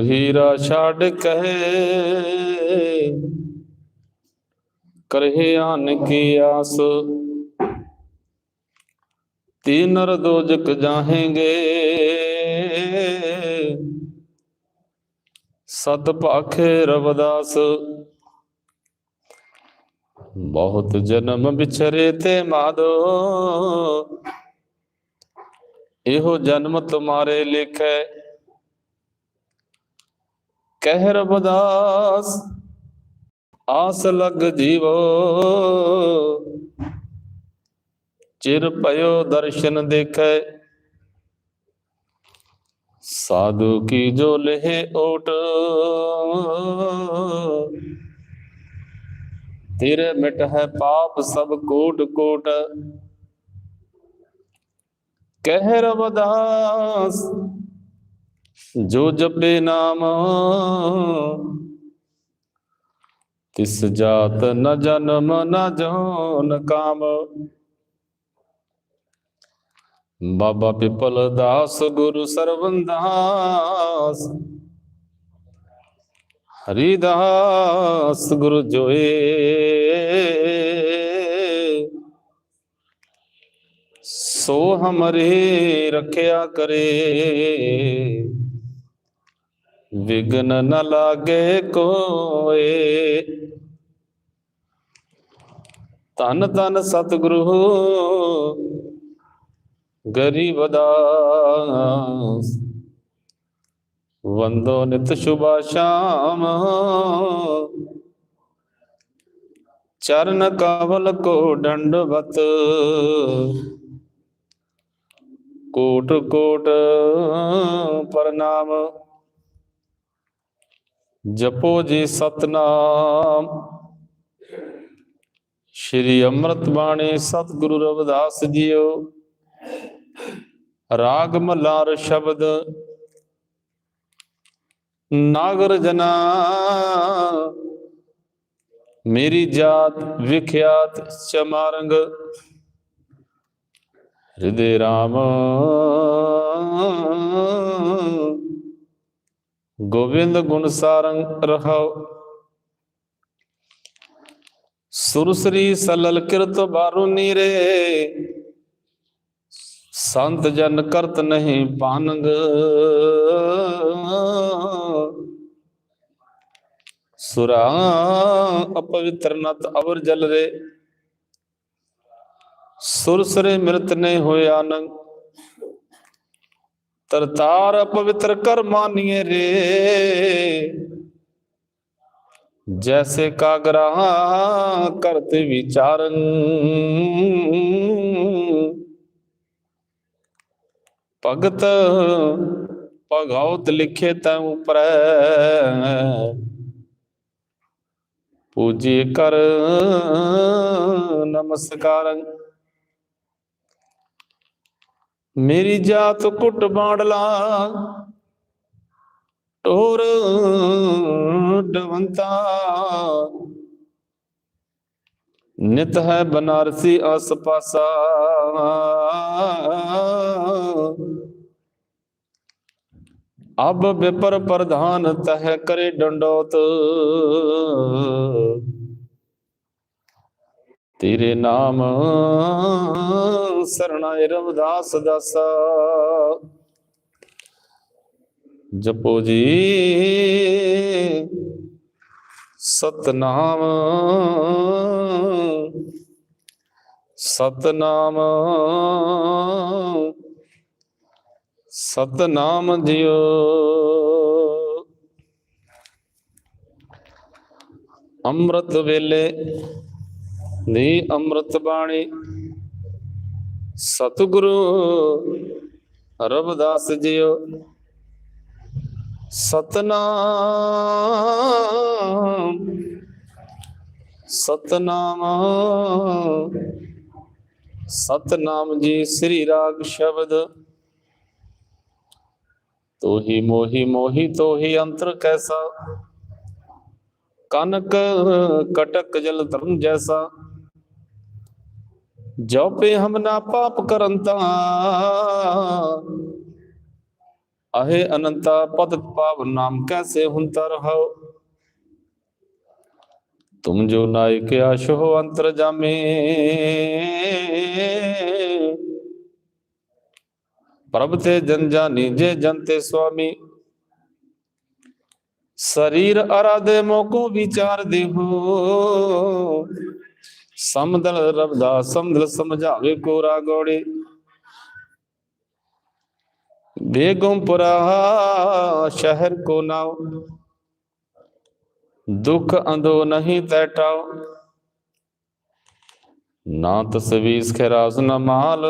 ਹੀਰਾ ਛੱਡ ਕਹੇ। ਕਰਹਿ ਆਨ ਕੀ ਆਸ। ਤੀਨ ਨਰ ਦੋਜਕ ਜਾਹੇਂਗੇ। ਸਤ ਭਾਖੇ ਰਵਦਾਸ। ਬਹੁਤ ਜਨਮ ਵਿਛਰੇ ਤੇ ਮਾਦੋ। ਇਹੋ ਜਨਮ ਤੁਮਾਰੇ ਲਿਖੈ। ਕਹਿ ਰਬਦਾਸ ਆਸ ਲਗ ਜੀਵੋ। ਚਿਰ ਪਇਓ ਦਰਸ਼ਨ ਦੇਖੈ, ਸਾਧੂ ਕੀ ਜੋ ਲਹਿ ਓਟ। ਤੇਰੇ ਮਿਟ ਹੈ ਪਾਪ ਸਭ ਕੋਟ ਕੋਟ। ਕਹਿ ਰਬਦਾਸ ਜੋ ਜਪੇ ਨਾਮ, ਤਿਸ ਜਾਤ ਨ ਜਨਮ ਨ ਜੋਨ ਕਾਮ। ਬਾਬਾ ਪਿਪਲ ਦਾਸ ਗੁਰੂ ਸਰਵੰਦਾਸ, ਹਰੀਦਾਸ ਗੁਰੂ ਜੋਏ। ਸੋ ਹਮਰੇ ਰਖਿਆ ਕਰੇ ਵਿਗਨ ਨ ਲਾਗੇ ਕੋਏ। ਤਨ ਤਨ ਸਤਿਗੁਰੂ, ਗਰੀਬ ਦਾਸ, ਵੰਦੋ ਨਿਤ ਸ਼ੁਭਾ ਸ਼ਾਮ। ਚਰਨ ਕਵਲ ਕੋ ਡੰਡਵਤ ਕੋਟ ਕੋਟ ਪ੍ਰਣਾਮ। ਜਪੋ ਜੀ ਸਤਨਾਮ। ਸ਼੍ਰੀ ਅੰਮ੍ਰਿਤ ਬਾਣੀ ਸਤਿਗੁਰੂ ਰਵਿਦਾਸ ਜੀਓ। ਰਾਗ ਮਲਾਰ ਸ਼ਬਦ। ਨਾਗਰ ਜਨਾ। ਮੇਰੀ ਜਾਤ ਵਿਖਿਆਤ ਚਮਾਰੰਗ। ਹਿਰਦੇ ਰਾਮ। ਗੋਬਿੰਦ ਗੁਣ ਸਾਰੰਗ ਰਹਾਉ। ਸੁਰਸਰੀ ਸਲਲ ਕਿਰਤ ਬਾਰੂ ਨੀਰੇ। ਸੰਤ ਜਨ ਕਰਤ ਨਹੀਂ ਪਾਨੰਗ ਸੁਰਾ ਅਪਵਿੱਤਰ ਨਤ ਅਵਰ ਜਲ ਰੇ। ਸੁਰਸਰੇ ਮਿਰਤ ਨੇ ਹੋਇਆ ਨੰਗ। ਤਰਤਾਰ ਪਵਿੱਤਰ ਕਰ ਮਾਨੀਏ ਰੇ। ਜੈਸੇ ਕਾਗਰਾ ਕਰਤ ਵਿਚਾਰਨ। ਭਗਤ ਭਗਉਤ ਲਿਖੇ ਤੈ ਉਪਰੈ। ਪੂਜੀ ਕਰ ਨਮਸਕਾਰੰ। ਮੇਰੀ ਜਾਤ ਕੁੱਟ ਬਾੜਲਾ ਟੋਰ ਡਵੰਤਾ। ਨਿਤ ਹੈ ਬਨਾਰਸੀ ਆਸ ਪਾਸਾ ਅਬ ਵਿਪਰ ਪ੍ਰਧਾਨ ਤਹ ਕਰੇ ਡੰਡੋਤ। ਤੇਰੇ ਨਾਮ ਸਰਣਾਏ ਰਵਦਾਸ ਦਾਸਾ। ਜਪੋ ਜੀ ਸਤਨਾਮ ਸਤਨਾਮ ਸਤਨਾਮ ਜਿਓ। ਅੰਮ੍ਰਿਤ ਵੇਲੇ ਦੀ ਅੰਮ੍ਰਿਤ ਬਾਣੀ। ਸਤਿਗੁਰੂ ਰਬਦਾਸ ਜੀਓ, ਸਤਨਾਮ ਸਤਨਾਮ ਸਤਨਾਮ ਜੀ ਸ੍ਰੀ ਰਾਗ ਸ਼ਬਦ। ਤੋਹੀ ਮੋਹੀ ਮੋਹੀ ਤੋਹੀ ਅੰਤਰ ਕੈਸਾ, ਕਨਕ ਕਟਕ ਜਲ ਧਰਮ ਜੈਸਾ। ਜੋ ਪੇ ਹਮ ਨਾ ਪਾਪ ਕਰੰਤਾ ਅਹੇ ਅਨੰਤਾ ਪਦ ਪਾਵ ਨਾਮ ਕੈਸੇ ਹੁੰਤਾ ਰਹੋ ਤੁਮ ਜੋ ਨਾਇਕ ਆਸ਼ੋ ਅੰਤਰ ਜਾਮੇ। ਪ੍ਰਭ ਤੇ ਜਨ ਜਾਨੀ ਜੇ ਜਨ ਤੇ ਸੁਆਮੀ। ਸਰੀਰ ਅਰਾਦੇ ਮੋਕੋ ਵਿਚਾਰ ਦੇਹੋ ਸਮਦਲ ਰਬਦਾਸ ਸਮਦਲ ਸਮਝਾਵੇ ਕੋਰਾ ਗੋੜੇ। ਬੇਗਮਪੁਰਾ ਸ਼ਹਿਰ ਕੋ ਨਾਉ। ਦੁਖ ਅੰਦੋ ਨਹੀਂ ਤੈਟਾਉ। ਨਾ ਤਸਵੀਸ ਖਰਾਸ ਨਾ ਮਾਲ।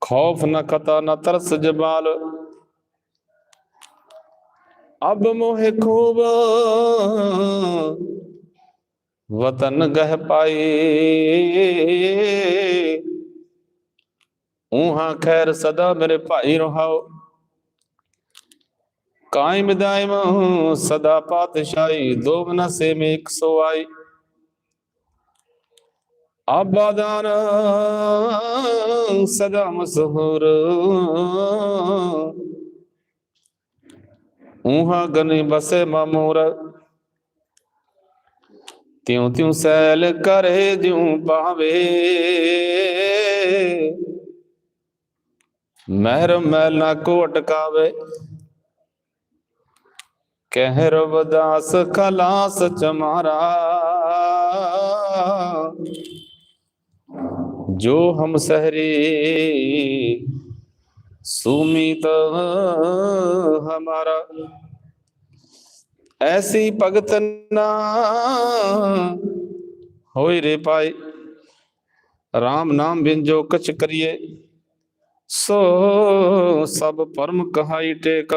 ਖੌਫ ਨਾ ਕਤਾ ਨਾ ਤਰਸ ਜਮਾਲ। ਅਬ ਮੋਹਿ ਖੂਬ। ਵਤਨ ਗਹਿ ਪਾਈ। ਉਹਾਂ ਖੈਰ ਸਦਾ ਮੇਰੇ ਭਾਈ ਰਹਾਓ। ਕਾਇਮ ਦਾਇਮ ਸਦਾ ਪਾਤਸ਼ਾਹੀ, ਦੋ ਮਨਸੇ ਮੇ ਇੱਕ ਸੋ ਆਈ। ਆਬਾਦਾਨ ਸਦਾ ਮਸਹੂਰ। ਉਹਾਂ ਗਨੀ ਬਸੇ ਮਾਮੂਰ। ਤਿਉ ਤਿਉ ਸੈਲ ਕਰੇ ਜਿਉ ਪਾਵੇ ਮਹਿਰ ਮੈਲ ਨਾ ਕੋ ਅਟਕਾਵੇ। ਕਹਿ ਰਵਦਾਸ ਖਲਾਸ ਚਮਾਰਾ। ਜੋ ਹਮ ਸਹਰੀ सुमित हमारा। ऐसी भगत होई रे पाए राम नाम बिन जो कछ करिए, सो सब परम कहाई टेक।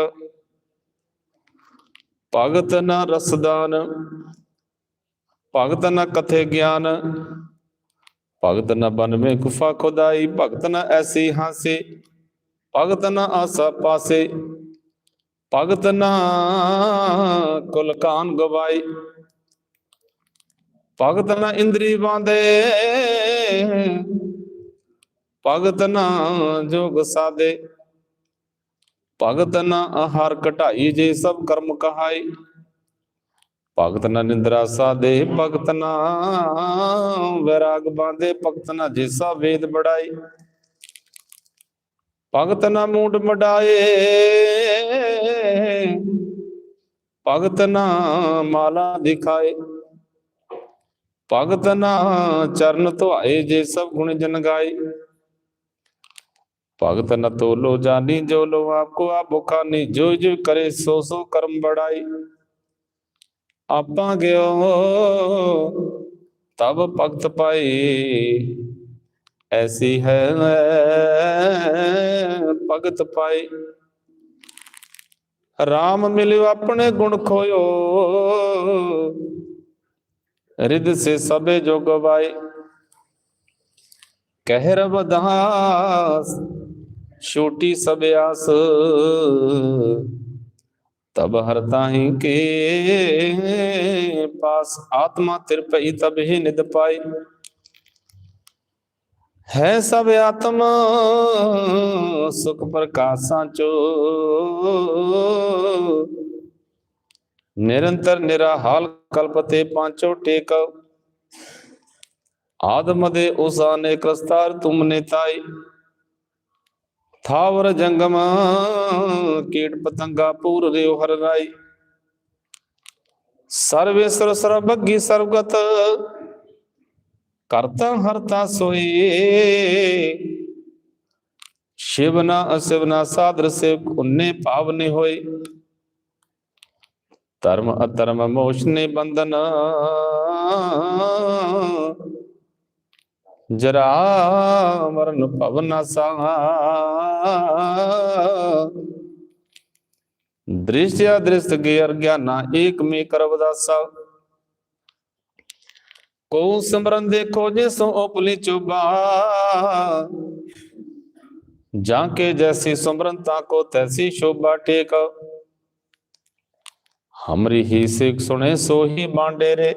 भगत न रसदान, भगत न कथे ज्ञान। भगत न बन में गुफा खुदाई, भगत न ऐसी हासे। ਭਗਤ ਨਾ ਆਸਾ ਪਾਸੇ, ਭਗਤ ਨਾ ਕੁਲ ਕਾਨ ਗਵਾਈ ਭਗਤ ਨਾ ਇੰਦਰੀ ਬਾਂਦੇ ਭਗਤ ਨਾ ਜੋਗ ਸਾਦੇ। ਭਗਤ ਨਾ ਆਹਾਰ ਘਟਾਈ ਜੇ ਸਭ ਕਰਮ ਕਹਾਈ ਭਗਤ ਨਾ ਨਿੰਦਰਾ ਸਾਦੇ, ਭਗਤ ਨਾ ਵਿਰਾਗ ਬਾਂਦੇ, ਭਗਤ ਨਾ ਜੇਸਾ ਵੇਦ ਬੜਾਈ ਭਗਤ ਨਾ ਮੂੰਡ ਮਡਾਏ। ਭਗਤ ਨਾ ਮਾਲਾ ਦਿਖਾਏ। ਭਗਤ ਨਾ ਚਰਨ ਧੁਆਏ ਜੇ ਸਭ ਗੁਣ ਜਨ ਗਾਏ। ਭਗਤ ਨ ਤੋਲੋ ਜਾਨੀ ਜੋ ਲੋ ਆਪਕੋ ਆਪ ਬੁਖਾਨੀ, ਜੋ ਜੋ ਕਰੇ ਸੋ ਸੋ ਕਰਮ ਬੜਾਈ ਆਪਾਂ ਗਿਓ, ਤਬ ਭਗਤ ਪਾਈ ਐਸੀ ਹੈ ਭਗਤ ਪਾਈ RAM ਮਿਲਿਓ ਆਪਣੇ ਗੁਣ ਖੋਇਓ। ਰਿਦ ਸੇ ਸਭੇ ਜੋ ਗਵਾਏ ਕਹਿ ਰਬਦਾਸ ਛੋਟੀ ਸਭ ਆਸ। ਤਬ ਹਰ ਤਾਹੀ ਕੇ ਪਾਸ, ਆਤਮਾ ਤਿਰਪਈ ਤਬ ਹੀ ਨਿਦ ਪਾਈ ਹੈ ਸਭ ਆਤਮ, ਸੁਖ ਪ੍ਰਕਾਸ਼ਾਂ ਚੋ। ਨਿਰੰਤਰ ਨਿਰਾਹਾਲ ਕਲਪਤੇ ਪਾਂਚੋ ਟੇਕ। ਆਦਮ ਦੇ ਉਸਾਨੇ ਕਸਤਾਰ ਤੁਮਨੇ ਤਾਈ। ਥਾਵਰ ਜੰਗਮ, ਕੀਟ ਪਤੰਗਾ ਪੂਰ ਰਿਓ ਹਰ ਰਾਈ। ਸਰਵੇਸਰ ਸਰਬੱਗੀ ਸਰਬਗਤ ਕਰਤਾ ਹਰਤਾ ਸੋਈ। ਸ਼ਿਵਨਾ ਅਸਿਵਨਾ ਸਾਦਰ ਸੇ ਉਨੇ ਪਾਵਨੇ ਹੋਏ ਧਰਮ ਅਧਰਮ ਮੋਸ਼ਨੇ ਬੰਧਨ। ਜਰਾ ਮਰਨ ਭਵਨਾ ਸਾ ਦ੍ਰਿਸ਼ਯ ਦ੍ਰਿਸ਼ਟ ਗੇ ਗਿਆਨਾ ਏਕ ਮੇ ਕਰਵਦਾਸਾ ਕੋ ਸਿਮਰਨ ਦੇਖੋ ਜੇ ਸੋ ਉਪਲੀ ਚੁਬਾ। ਜਾਂ ਕੇ ਜੈਸੀ ਸਿਮਰਨ ਤਾ ਕੋ ਤੈਸੀ ਸ਼ੋਭਾ ਟੇਕ। ਹਮਰੀ ਹੀ ਸਿੱਖ ਸੁਣੇ ਸੋ ਹੀ ਬਾਂਡੇ ਰੇ।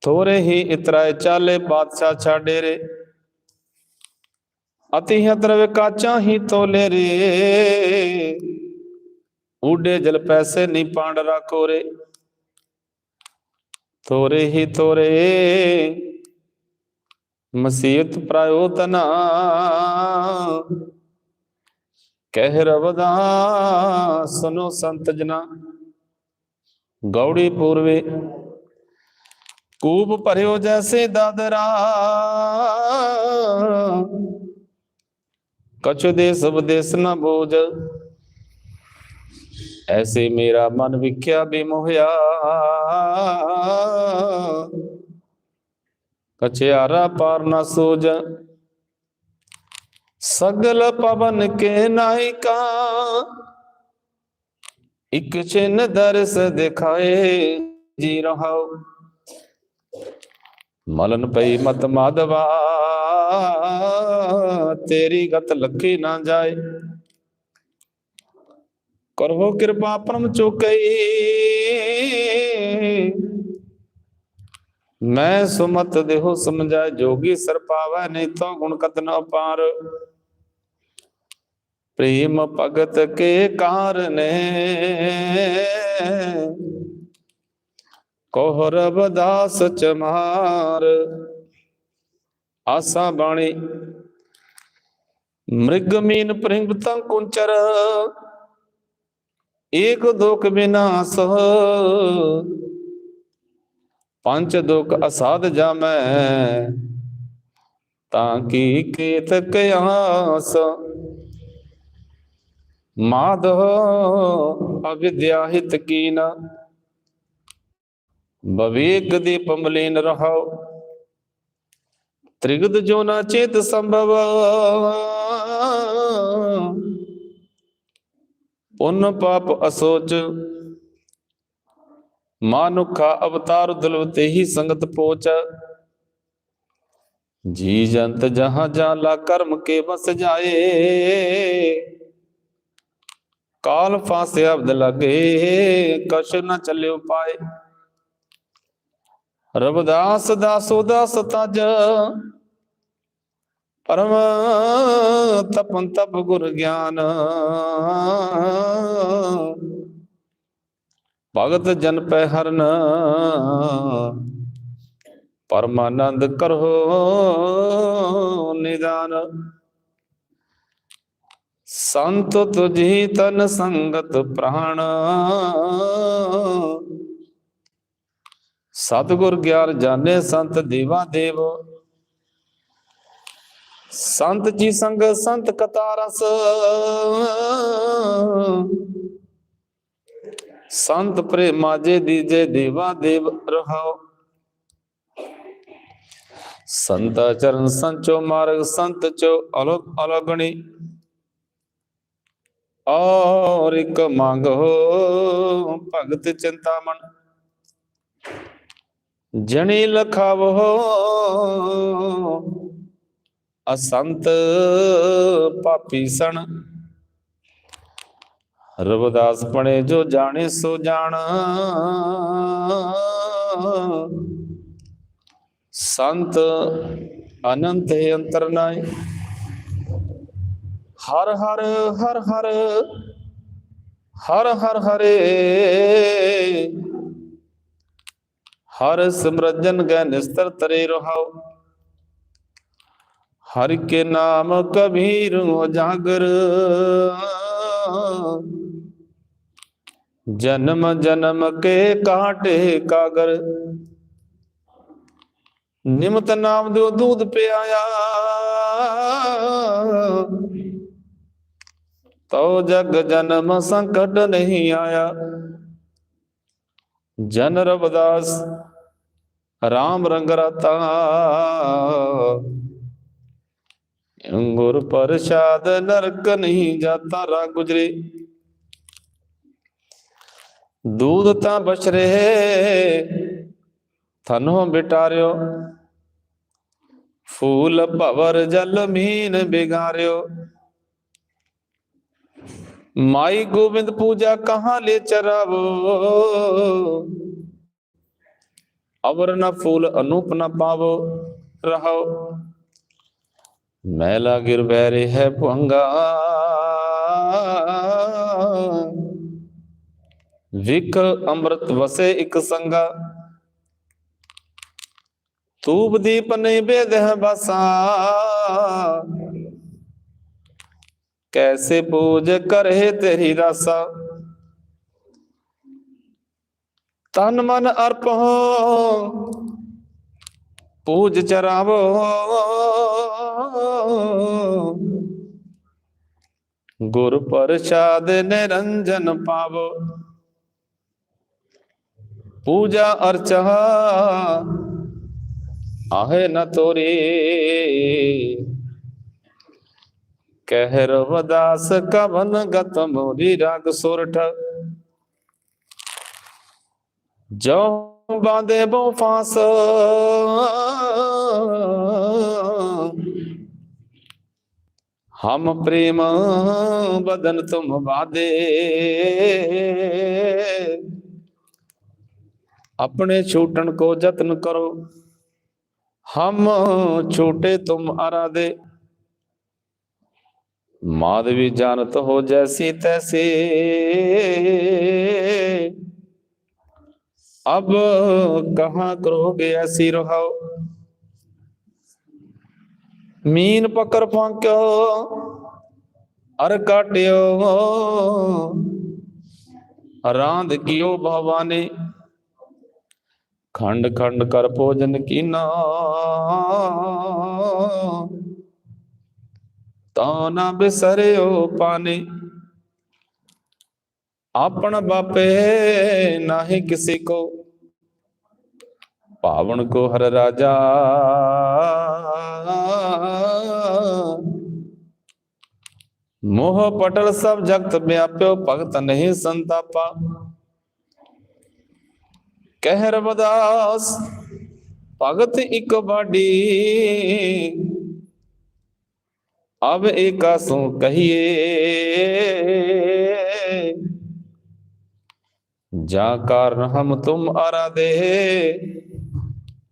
ਥੋਰੇ ਹੀ ਇਤਰਾਏ ਚਾਲੇ ਬਾਦਸ਼ਾਹ ਛਾੜੇ ਰੇ। ਅਤੀ ਹਤਰ ਕਾਚਾ ਹੀ ਤੋਲੇ ਰੇ। ਊਡੇ ਜਲ ਪੈਸੇ ਨਹੀਂ ਪਾਂਡਰਾ ਕੋਰੇ ਤੋਰੇ ਹੀ ਤੋਰੇ। ਮਸੀਤ ਪ੍ਰਾਯੋ ਤਨਾ ਕਹਿ ਰਵਦਾ ਸੁਨੋ ਸੰਤ ਜਨਾ। ਗੌੜੀ ਪੂਰਵੇ। ਕੂਬ ਭਰਿਓ ਜੈਸੇ ਦਾਦਰਾ। ਕਛੁ ਦੇਸ ਵਿਦੇਸ ਬੋਝ। ਐਸੇ ਮੇਰਾ ਮਨ ਵਿਖਿਆ ਬਿਮੋਹਿਆ ਕਛਿਆਰਾ ਪਾਰ ਨਾ ਸੋਜ। ਸਗਲ ਪਵਨ ਕੇ ਨਾਇਕਾ ਇਕ ਚਿਨ ਦਰਸ ਦਿਖਾਏ ਜੀ ਰਹਾਉ। ਮਲਨ ਪਈ ਮਤ ਮਾਧਵਾ। ਤੇਰੀ ਗਤ ਲੱਖੀ ਨਾ ਜਾਏ। ਕਰੋ ਕਿਰਪਾ ਪਰਮ ਚੁਕਈ ਮੈਂ ਸੁਮਤ ਦੇਹੋ ਸਮਝਾ, ਜੋਗੀ ਸਰ ਪਾਵੈ, ਨਹੀਂ ਤੋ ਗੁਣ ਕਤਨ ਪਾਰ ਪ੍ਰੇਮ ਭਗਤ ਕੇ ਕਾਰਨੇ। ਕੋਹ ਰਬਦਾਸ ਚਮਾਰ। ਆਸਾ ਬਾਣੀ। ਮ੍ਰਿਗ ਮੀਨ ਪ੍ਰਿੰਗਤੰ ਕੁੰਚਰ। ਏਕ ਦੁਖ ਬਿਨਾਸ ਪੰਜ ਦੁਖ ਅਸਾਧ ਜਾਮੈ, ਤਾਂ ਕੀ ਕੇਤ ਕਿਆਸ ਮਾਧਵ ਅਵਿਦਿਆ ਹਿਤ ਕੀਨ। ਬਵੇਕ ਦੀ ਪਮਲੀਨ ਰਹਾਉ। ਤ੍ਰਿਗਦ ਜੋ ਨਾ ਚੇਤ ਸੰਭਵ। ਪੁੰਨ ਪਾਪ ਅਸੋਚ। ਮਾਨੁਖਾ ਅਵਤਾਰ ਦੁਲਵਤੇ ਹੀ ਸੰਗਤ ਪੋਚ। ਜੀ ਜੰਤ ਜਹਾਂ ਜਾਲਾ ਕਰਮ ਕੇ ਵਸ ਜਾਏ। ਕਾਲ ਫਾਸੇ ਅਬਦ ਲਗੇ, ਕਛ ਨ ਚੱਲਿਓ ਪਾਏ। ਰਬਦਾਸ ਦਾਸੋ ਦਾਸ ਤਜ। ਪਰਮ ਤਪਨ ਤਪ ਗੁਰ ਗਿਆਨ। ਭਗਤ ਜਨ ਪੈ ਹਰਨ, ਪਰਮਾਨੰਦ ਕਰੋ ਨਿਦਾਨ। ਸੰਤ ਤੁਝੀ ਤਨ ਸੰਗਤ ਪ੍ਰਾਣ। ਸਤਿਗੁਰ ਗਿਆਨ ਜਾਣੇ ਸੰਤ ਦੇਵਾ ਦੇਵ। ਸੰਤ ਜੀ ਸੰਗ, ਸੰਤ ਕਤਾ ਰਸ। ਸੰਤ ਪ੍ਰੇਮਾ ਜੇ ਦੀਜੇ ਦੇਵਾ ਦੇਵ ਰਹਾਓ। ਸੰਤ ਚਰਨ ਸੰਚੋ ਮਾਰਗ, ਸੰਤ ਚੋ ਅਲੋਕ ਅਲਗਣੀ। ਔਰ ਇੱਕ ਮੰਗੋ ਭਗਤ ਚਿੰਤਾਮਨ ਜਣੀ ਲਖਾਵੋ ਅਸੰਤ ਪਾਪੀ ਸਣ। ਰਬਦਾਸ ਪਣੇ ਜੋ ਜਾਣੇ ਸੋ ਜਾਣ। ਸੰਤ ਅਨੰਤ ਹੈ ਅੰਤਰ ਨਾਏ। ਹਰ ਹਰ ਹਰ ਹਰ ਹਰ ਹਰ ਹਰੇ। ਹਰ ਸਿਮਰਜਨ ਗੈ ਨਿਸਤਰ ਤਰੇ ਰਹਾਉ। ਹਰ ਕੇ ਨਾਮ ਕਬੀਰ ਉਜਾਗਰ ਜਨਮ ਜਨਮ ਕੇ ਕਾਟੇ ਕਾਗਰ। ਨਿਮਤ ਨਾਮ ਦਿਓ ਦੂਧ ਪਿਆਇਆ। ਤਉ ਜਗ ਜਨਮ ਸੰਕਟ ਨਹੀਂ ਆਇਆ। ਜਨ ਰਵਦਾਸ, ਰਾਮ ਰੰਗ ਰਤਾ। ਅੰਗੁਰ ਪ੍ਰਸਾਦ ਨਰਕ ਨਹੀਂ ਜਾਤਾ ਰਾ ਗੁਜਰੇ। ਦੂਧ ਤਾਂ ਬਛਰੇ ਥਨੋ ਬਿਟਾਰਿਓ ਫੂਲ ਭਵਰ ਜਲ ਮੀਨ ਬਿਗਾਰਿਓ। ਮਾਈ ਗੋਬਿੰਦ ਪੂਜਾ ਕਹਾਂ ਲੈ ਚਰਾਵੋ। ਅਵਰ ਨਾ ਫੂਲ ਅਨੂਪ ਨਾ ਪਾਵੋ। ਰਹੋ ਮੈਲਾ ਗਿਰ ਬਹਿਰੇ ਹੈ ਭੰਗਾ। ਵਿਕ ਅੰਮ੍ਰਿਤ ਵਸੇ ਇੱਕ ਸੰਗਾ। ਤੂਬ ਦੀਪ ਨਹੀਂ ਬੇਦ ਬਸਾ। ਕੈਸੇ ਪੂਜ ਕਰੇ ਤੇਰੀ ਰਸਾ ਤਨ ਮਨ ਅਰਪੋ ਪੂਜ ਚਰਾਵੋ। ਗੁਰ ਪ੍ਰਸਾਦ ਨਿਰੰਜਨ ਪਾਵੋ, ਪੂਜਾ ਅਰਚਾ ਆਹੇ ਨ ਤੋਰੀ। ਕਹਿਰ ਰਵਦਾਸ ਕਵਨ ਗਤ ਮੋਰੀ ਰਾਗ ਸੁਰਠ ਜੋ ਬਾਂਦੇ ਬੋ ਫਾਸ। ਹਮ ਪ੍ਰੇਮ ਬਦਨ ਤੁਮ ਵਾਦੇ। ਆਪਣੇ ਛੂਟਣ ਕੋ ਯਤਨ ਕਰੋ। ਹਮ ਛੋਟੇ ਤੁਮ ਅਰਾਦੇ ਮਾਦਵੀ ਜਾਣਤ ਹੋ ਜੈਸੀ ਤੈਸੀ। ਅਬ ਕਹਾਂ ਕਰੋਗੇ ਐਸੀ ਰਹਾਓ? ਮੀਨ ਪਕਰ ਫੰਕਿਓ ਅਰ ਕਾਟਿਓ। ਰਾਂਧ ਕੀਓ ਭਵਾਨੇ। ਖੰਡ ਖੰਡ ਕਰ ਭੋਜਨ ਕੀਨਾ। ਤਾਂ ਨਾ ਬਿਸਰਿਓ ਪਾਨੇ। ਆਪਣ ਬਾਪੇ ਨਾਹੀ ਕਿਸੇ ਕੋ। ਪਾਵਣ ਕੋ ਹਰ ਰਾਜਾ। ਮੋਹ ਪਟਲ ਸਭ ਜਗਤ ਵਿਆਪਿਓ, ਭਗਤ ਨਹੀਂ ਸੰਤਾਪਾ। ਕਹਿ ਰਬਦਾਸ ਭਗਤ ਇੱਕ ਬਾਡੀ। ਅਬ ਏਕਾ ਸੋ ਕਹੀਏ। ਜਾ ਕਾਰਨ ਹਮ ਤੁਮ ਆਰਾਦੇ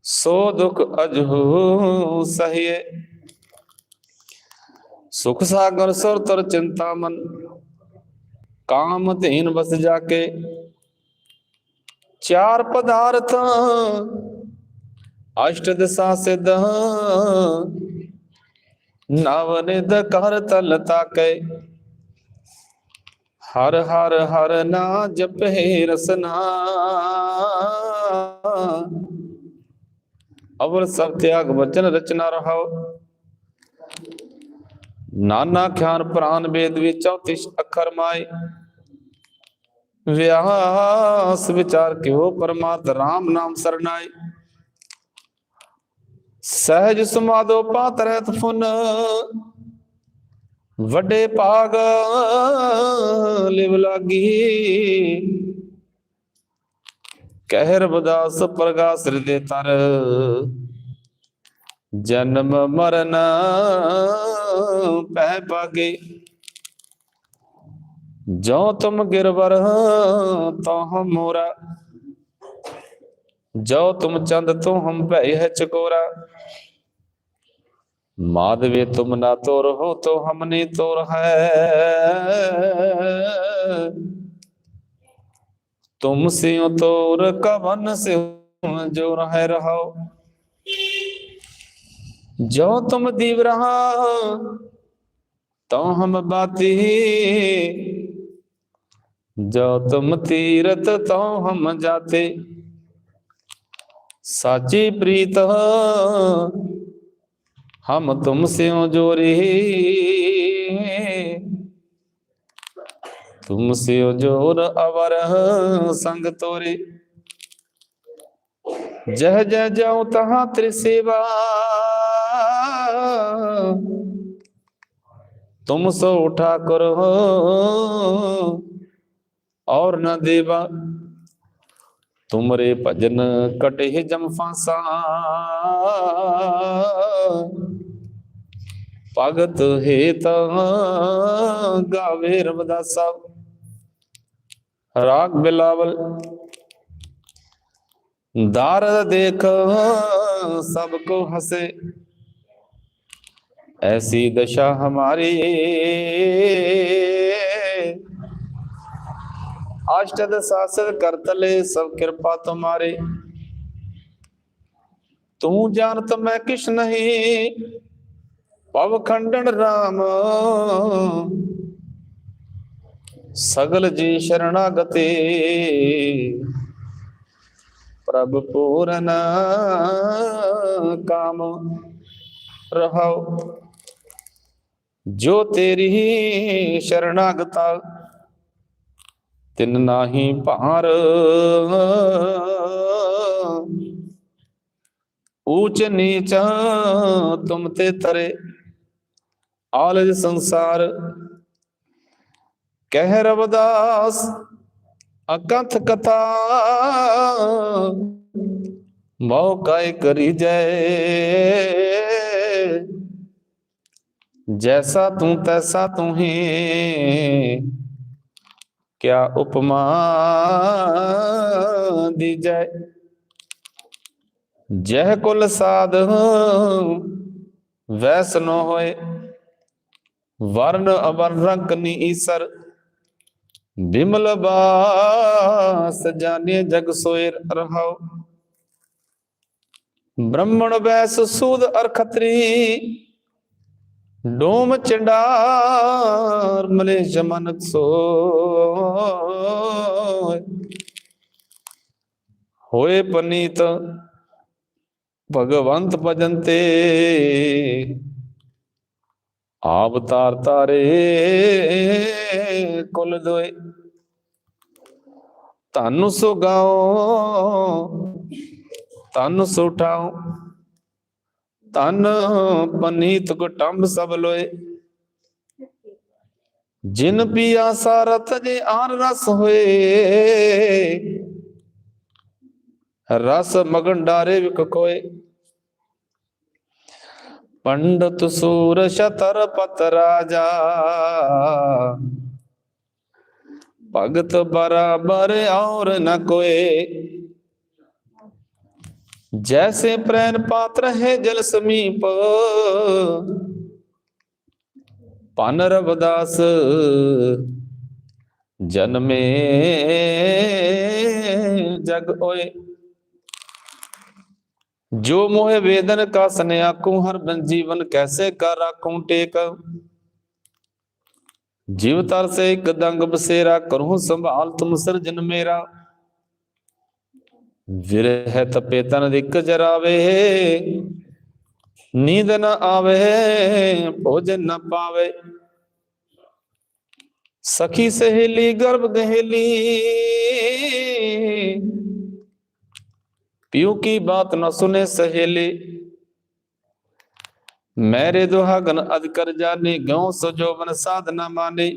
ਸੋ ਦੁਖ ਅਜਹੂ ਸਹੀਏ। ਸੁਖ ਸਾਗਰ ਸੁਰ ਤਰ ਚਿੰਤਾ ਮਨ। ਕਾਮ ਧੇਨ ਵਸ ਜਾ ਕੇ ਚਾਰ ਪਦਾਰਥ ਅਸ਼ਟ ਦਸਾ ਸਿਧ। ਨਵ ਨਿਦ ਕਰ ਤਲ ਤਾਕੇ। ਹਰ ਹਰ ਹਰ ਨਾ ਜਪੇ ਰਸਨਾ। ਅਵਰ ਸਭ ਤਿਆਗ ਵਚਨ ਰਚਨਾ ਰਹਾਓ ਨਾਨਾ ਖਿਆਨ ਪ੍ਰਾਨ ਵੇਦ ਵਿੱਚ 34 ਅੱਖਰ ਮਾਏ। ਵਿਆਸ ਵਿਚਾਰ ਕਿਉ ਪਰਮਾਤ ਰਾਮ ਨਾਮ ਸਰਨਾਏ ਸਹਿਜ ਸਮਾਦੋ ਪਾਤ ਰਹਿਤ ਫੁਨ। ਵੱਡੇ ਭਾਗ ਲਿਵ ਲਾਗੀ। ਕਹਿ ਰਬਦਾਸ ਪ੍ਰਗਾਸ ਹਿਰਦੇ ਤਰ। ਜਨਮ ਮਰਨ ਪਹਿ ਪਾਗੇ ਜੋ ਤੁਮ ਗਿਰਵਰ, ਤਹ ਮੋਰਾ। ਜੋ ਤੁਮ ਚੰਦ ਤੋਂ ਹਮ ਭੈ ਹੈ ਚਕੋਰਾ। ਮਾਧਵੇ ਤੁਮ ਨਾ ਤੋਰ ਹੋ ਤੋ ਹਮਨੇ ਤੋਰ ਹੈ। ਤੁਮ ਸਿਉ ਤੋਰ, ਕਵਨ ਸਿਉ ਜੋ ਰਹਿ ਰਹਾਓ जो तुम दीव रहा तो हम बाती। जो तुम तीरथ तो हम जाते। साची प्रीत हम तुमसे जोरे। तुमसे ज़ोर अवर संग तोरे। जह जह जाऊँ तहां त्रिसेवा तुम सो उठा करो और न देवा तुमरे भजन कटे जम फांसा ਭਗਤ ਹੇਤ ਗਾਵੇ ਰਬਦਾਸਾ ਰਾਗ ਬਿਲਾਵਲ ਦਾਰ ਦੇਖ ਸਭ ਕੋ ਹਸੇ ऐसी दशा हमारी अष्टद शासक करतले सब कृपा तुम्हारी तू जानत मैं किस नहीं पव खंडन राम सगल जी शरणागति प्रभ पूरन काम रहो ਜੋ ਤੇਰੀ ਸ਼ਰਣਾਗਤਾ ਤਿੰਨ ਨਾਹੀ ਭਾਰ। ਊਚ ਨੀਚ ਤੁਮ ਤੇ ਤਰੇ, ਆਲਜ ਸੰਸਾਰ। ਕਹਿ ਰਵਦਾਸ, ਅਕਥ ਕਥਾ ਮੌਕਾਇ ਕਰੀ ਜੈ। ਜੈਸਾ ਤੂੰ ਤੈਸਾ ਤੂੰ ਹੀ ਕਿਆ ਉਪਮਾ ਦੀਜੈ ਜਹ ਕੁਲ ਸਾਧ ਵੈਸ ਹੋਏ ਵਰਨ ਅਵਰ ਰੰਗ ਨੀ ਈਸਰ ਬਿਮਲ ਬਾਸ ਜਾਣੇ ਜਗ ਸੋਇ ਰਹਾਉ ਬ੍ਰਹਮਣ ਵੈਸ ਸੂਦ ਅਰ ਖਤਰੀ ਡੋਮ ਚੰਡਾਰ ਮਲੇ ਮਨਕ ਸੋਇ ਹੋਏ ਪਨੀਤ ਭਗਵੰਤ ਭਜਨ ਤੇ ਆਵਤਾਰ ਤਾਰੇ ਕੁਲ ਦੋਏ। ਧੰਨ ਸੁਗਾਓ ਧੰਨ ਸੋ ਤਨ ਪਨੀਤ ਕੁਟੰਬ ਸਭ ਲੋਏ। ਜਿਨ ਪੀਆ ਸਾਰਥ ਜੇ ਆਨ ਰਸ ਹੋਏ, ਰਸ ਮਗਨ ਡਾਰੇ ਵਿਕ ਕੋਏ। ਪੰਡਤ ਸੂਰ ਸ਼ਤਰ ਪਤ ਰਾਜਾ, ਭਗਤ ਬਰਾਬਰ ਔਰ ਨ ਕੋਏ। ਜੈਸੇ ਪ੍ਰੈਨ ਪਾਤਰ ਹੈ ਜਲ ਸਮੀਪ ਪਨ ਰਵਦਾਸ ਜਨਮੇ ਜਗ ਓਏ ਜੋ ਮੋਹਿ ਵੇਦਨ ਕਾ ਸਨਿਆ ਕੂ ਹਰ ਬਨ ਜੀਵਨ ਕੈਸੇ ਕਰ ਰਾਖੂ ਟੇਕ ਜੀਵ ਤਰ ਸੇ ਇੱਕ ਦੰਗ ਬਸੇਰਾ ਕਰਹੁ ਸੰਭਾਲ ਤੁਮ ਸਰਜਨ ਮੇਰਾ ਵਿਰਹ ਤਪੇ ਤਨ ਦਿਕ ਜਰਾਵੇ ਨੀਂਦ ਨ ਆਵੇ ਭੋਜਨ ਨ ਪਾਵੇ ਸਖੀ ਸਹੇਲੀ ਗਰਭ ਗਹੇਲੀ ਪਿਉ ਕੀ ਬਾਤ ਨ ਸੁਨੇ ਸਹੇਲੀ ਮੇਰੇ ਦੁਹਾਗਨ ਅਦ ਕਰ ਜਾਣੇ ਗਉ ਸਜੋਵਨ ਸਾਧ ਨ ਮਾਨੇ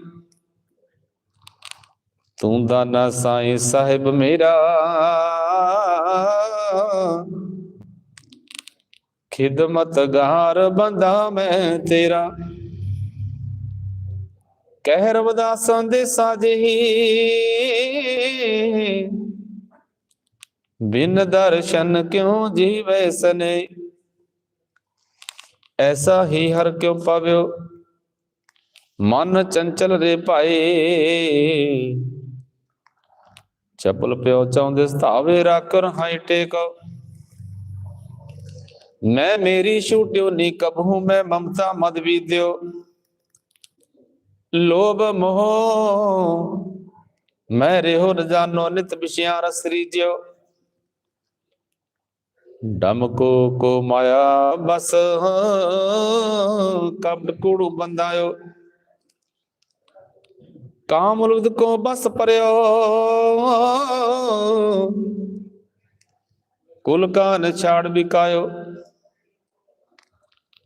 ਤੂੰ ਦਾਨਾ ਸਾਈਂ ਸਾਹਿਬ ਮੇਰਾ ਖਿਦਮਤਗਾਰ ਬੰਦਾ ਮੈਂ ਤੇਰਾ। ਕਹਿ ਰਵਦਾਸਾਂ ਦੇ ਸਾਜਹੀ ਬਿਨ ਦਰਸ਼ਨ ਕਿਉ ਜੀਵੈ ਸਨੇ? ਐਸਾ ਹੀ ਹਰ ਕਿਉ ਪਾਵਿਓ? ਮਨ ਚੰਚਲ ਰੇ ਭਾਏ। ਚੱਪਲ ਪਿਓ ਚਾਉਂਦੇ ਸਤਾਵੇ ਰੱਖ ਰਹਾਈ ਟੇਕ ਮੈਂ ਮੇਰੀ ਛੂਟਿਓ ਨੀ ਕਬਹੂ ਮੈਂ ਮਮਤਾ ਮਦ ਵੀਦਿਓ ਲੋਭ ਮੋਹ ਮੈਂ ਰਹਿਓ ਨ ਜਾਣੋ ਨਿਤ ਵਿਸ਼ਿਆਂ ਰਸ ਰੀਜਿਓ ਡਮ ਕੋ ਕੋ ਮਾਇਆ ਬਸ ਕਬਡ ਕੂੜੂ ਬੰਦਾਇਓ ਕਾਮ ਲੁਦ ਕੋ ਬਸ ਪਰਿਓ ਕੁਲ ਕਾਨ ਛਾੜ ਬਿਕਾਇਓ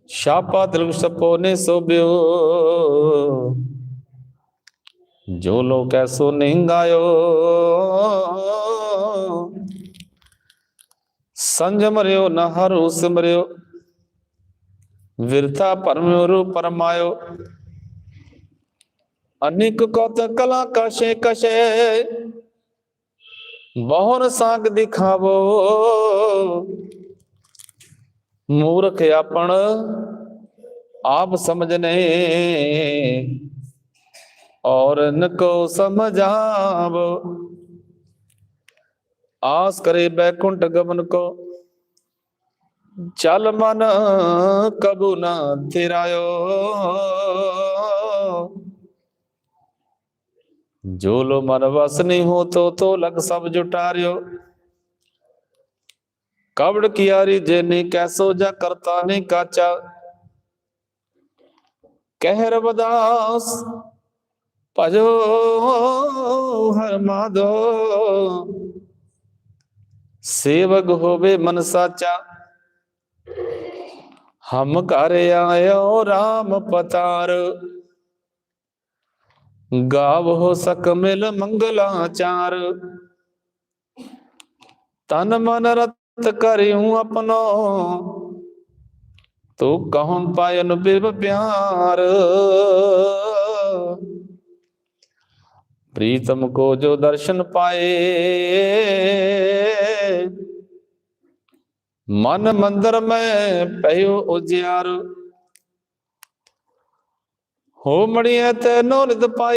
ਸ਼ਾਪਾ ਦਰਗ ਸਪੋ ਨੇ ਸੋਬਿਓ ਜੋ ਲੋਕ ਐਸੋ ਨਿੰਗਾਇਓ। ਸੰਜਮ ਰਿਓ ਨ ਹਰੂ ਸਿਮਰਿਓ ਵਿਰਥਾ ਪਰਮਿਓ ਰੂ ਪਰਮਾਇਓ। ਅਨੇਕ ਕਤ ਕਲਾ ਕਸ਼ੇ ਕਸ਼ੇ ਬਹੁਰ ਸੰਗ ਦਿਖਾਵੋ ਮੂਰਖ ਆਪਣ आप समझने और इनको समझाव आस करे बैकुंठ गमन को चल मन कबू न थिरायो ਜੋ ਲੋ ਮਨ ਵਸ ਨਹੀਂ ਹੋ ਤੋ ਤੋ ਲਗ ਸਭ ਜੁਟਾਰਿਓ। ਕਬੜ ਕਿਆਰੀ ਜੇਨੇ ਕੈਸੋ ਜਾ ਕਰਤਾ ਨੇ ਕਾਚਾ। ਕਹਿਰ ਬਦਾਸ ਭਜੋ ਹਰ ਮਾਦੋ। ਸੇਵਕ ਹੋਵੇ ਮਨ ਸਾਚਾ, ਹਮ ਘਰ ਆਇਓ RAM ਪਤਾਰ। ਗਾਵੋ ਸਕ ਮਿਲ ਮੰਗਲਾਚਾਰ ਤਨ ਮਨ ਰਤ ਕਰਿਉ ਆਪਣੋ ਤੋ ਕਹਨ ਪਾਇਨ ਬਿਬ ਪਿਆਰ। ਪ੍ਰੀਤਮ ਕੋ ਜੋ ਦਰਸ਼ਨ ਪਾਏ। ਮਨ ਮੰਦਰ ਮੈਂ ਪਇਓ ਉਜਿਆਰ। ਹੋ ਮੜੀਐ ਤੈਨੋ ਨਿਤ ਪਾਏ।